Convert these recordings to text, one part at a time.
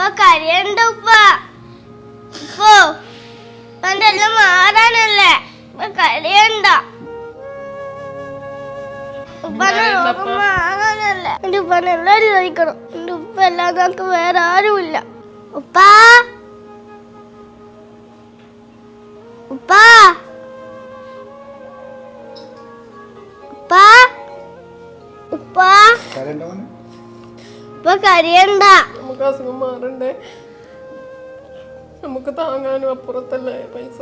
ഉപ്പ കരയണ്ട ഉപ്പ. ഇപ്പോ ഉപ്പന്റെ എല്ലാം മാറാനല്ലേ ഉപ്പ കരയണ്ട ഉപ്പന്റെ രോഗം മാറാനല്ലേ? എന്റെ ഉപ്പനെ എല്ലാരും ചോദിക്കണം. എന്റെ ഉപ്പ അല്ലാതെ നമുക്ക് വേറെ ആരുമില്ല. ഉപ്പാ. ഉപ്പാ. ഉപ്പാ. ഉപ്പാ. ഉപ്പ കരയണ്ട. നമുക്ക് അസുഖം മാറണ്ടേ? നമുക്ക് താങ്ങാനും അപ്പുറത്തല്ലേ പൈസ?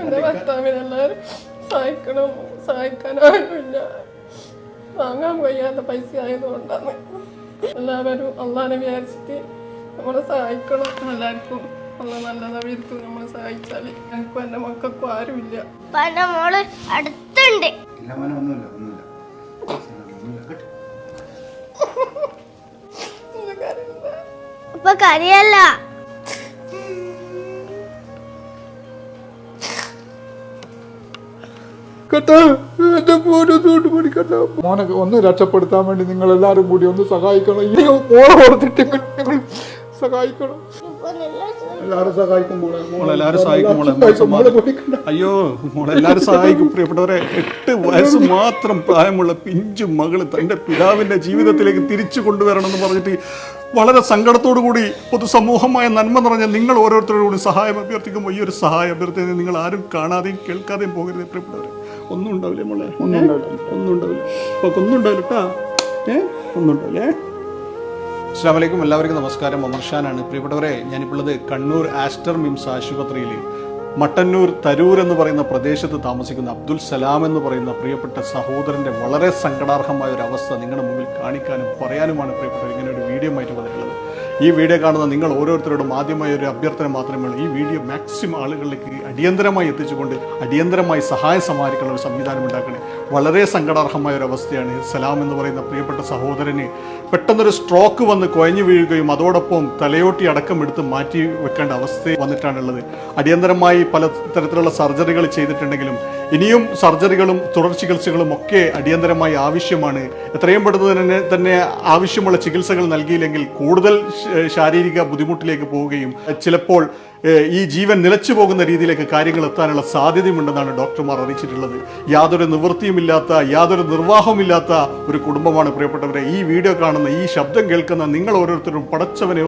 എന്റെ ഭർത്താവിനെല്ലാരും സഹായിക്കണം. സഹായിക്കാനാരുമില്ല താങ്ങാൻ കഴിയാത്ത പൈസ ആയതുകൊണ്ടാണ്. എല്ലാവരും അള്ളാനെ വിചാരിച്ചിട്ട് നമ്മളെ സഹായിക്കണം. എല്ലാവർക്കും അള്ള നല്ലതാ വരുത്തും നമ്മളെ സഹായിച്ചാൽ എനിക്കും എന്റെ മക്കൾക്കും ആരുമില്ല. മോൾ അടുത്തുണ്ട്. ഇല്ല മോനെ ഒന്നുമില്ല ഒന്നുമില്ല. ഒന്നുമില്ല ഉപ്പ കരയല്ല മോനെ ഒന്ന് രക്ഷപ്പെടുത്താൻ വേണ്ടി നിങ്ങൾ എല്ലാരും കൂടി ഒന്ന് സഹായിക്കണം. ഈ മോളെ ഓർത്തിട്ട് നിങ്ങൾ സഹായിക്കണം. എല്ലാവരും സഹായിക്കും മോളെ. എല്ലാവരും സഹായിക്കും മോളെ. അയ്യോ മോളെ എല്ലാവരും സഹായിക്കും. പ്രിയപ്പെട്ടവരെ എട്ട് വയസ്സ് മാത്രം പ്രായമുള്ള പിഞ്ചു മകൾ തന്റെ പിതാവിന്റെ ജീവിതത്തിലേക്ക് തിരിച്ചു കൊണ്ടുവരണം എന്ന് പറഞ്ഞിട്ട് വളരെ സങ്കടത്തോടു കൂടി പൊതുസമൂഹമായ നന്മ നിറഞ്ഞ നിങ്ങൾ ഓരോരുത്തരോടും കൂടി സഹായം അഭ്യർത്ഥിക്കുമ്പോൾ ഈ ഒരു സഹായം അഭ്യർത്ഥന നിങ്ങൾ ആരും കാണാതെയും കേൾക്കാതെയും പോകരുത് പ്രിയപ്പെട്ടവരെ. ഒന്നും ഉണ്ടാവില്ലേ മോളെ? ഒന്നും ഉണ്ടാവില്ല. ഒന്നും ഉണ്ടാവില്ല. ഒന്നും ഉണ്ടാവില്ല കേട്ടാ ഏ? ഒന്നും ഉണ്ടാവില്ലേ. അസ്സാം വലൈക്കും എല്ലാവർക്കും നമസ്കാരം. അമർഷാനാണ് പ്രിയപ്പെട്ടവരെ ഞാനിപ്പോൾ ഉള്ളത് കണ്ണൂർ ആസ്റ്റർ മിംസ് ആശുപത്രിയിൽ മട്ടന്നൂർ തരൂർ എന്ന് പറയുന്ന പ്രദേശത്ത് താമസിക്കുന്ന അബ്ദുൽ സലാം എന്ന് പറയുന്ന പ്രിയപ്പെട്ട സഹോദരന്റെ വളരെ സങ്കടാർഹമായ ഒരു അവസ്ഥ നിങ്ങളുടെ മുമ്പിൽ കാണിക്കാനും പറയാനുമാണ് പ്രിയപ്പെട്ടവർ. ഇങ്ങനെ ഒരു വീഡിയോ ആയിട്ട് വന്നിട്ടുള്ളത്. ഈ വീഡിയോ കാണുന്ന നിങ്ങൾ ഓരോരുത്തരോടും ആദ്യമായ ഒരു അഭ്യർത്ഥന മാത്രമേ ഉള്ളൂ. ഈ വീഡിയോ മാക്സിമം ആളുകളിലേക്ക് അടിയന്തരമായി എത്തിച്ചുകൊണ്ട് അടിയന്തരമായി സഹായം സമാഹരിക്കാനുള്ള ഒരു സംവിധാനം ഉണ്ടാക്കണേ. വളരെ സങ്കടാർഹമായ ഒരു അവസ്ഥയാണ്. സലാം എന്ന് പറയുന്ന പ്രിയപ്പെട്ട സഹോദരന് പെട്ടെന്നൊരു സ്ട്രോക്ക് വന്ന് കുഴഞ്ഞു വീഴുകയും അതോടൊപ്പം തലയോട്ടി അടക്കം എടുത്ത് മാറ്റി വെക്കേണ്ട അവസ്ഥ വന്നിട്ടാണുള്ളത്. അടിയന്തരമായി പല തരത്തിലുള്ള സർജറികൾ ചെയ്തിട്ടുണ്ടെങ്കിലും ഇനിയും സർജറികളും തുടർ ചികിത്സകളും ഒക്കെ അടിയന്തരമായി ആവശ്യമാണ്. എത്രയും പെട്ടെന്ന് തന്നെ തന്നെ ആവശ്യമുള്ള ചികിത്സകൾ നൽകിയില്ലെങ്കിൽ കൂടുതൽ ശാരീരിക ബുദ്ധിമുട്ടിലേക്ക് പോവുകയും ചിലപ്പോൾ ഈ ജീവൻ നിലച്ചു പോകുന്ന രീതിയിലേക്ക് കാര്യങ്ങൾ എത്താനുള്ള സാധ്യതയുമുണ്ടെന്നാണ് ഡോക്ടർമാർ അറിയിച്ചിട്ടുള്ളത്. യാതൊരു നിവൃത്തിയുമില്ലാത്ത യാതൊരു നിർവാഹമില്ലാത്ത ഒരു കുടുംബമാണ് പ്രിയപ്പെട്ടവരെ. ഈ വീഡിയോ കാണുന്ന ഈ ശബ്ദം കേൾക്കുന്ന നിങ്ങൾ ഓരോരുത്തരും പടച്ചവനെ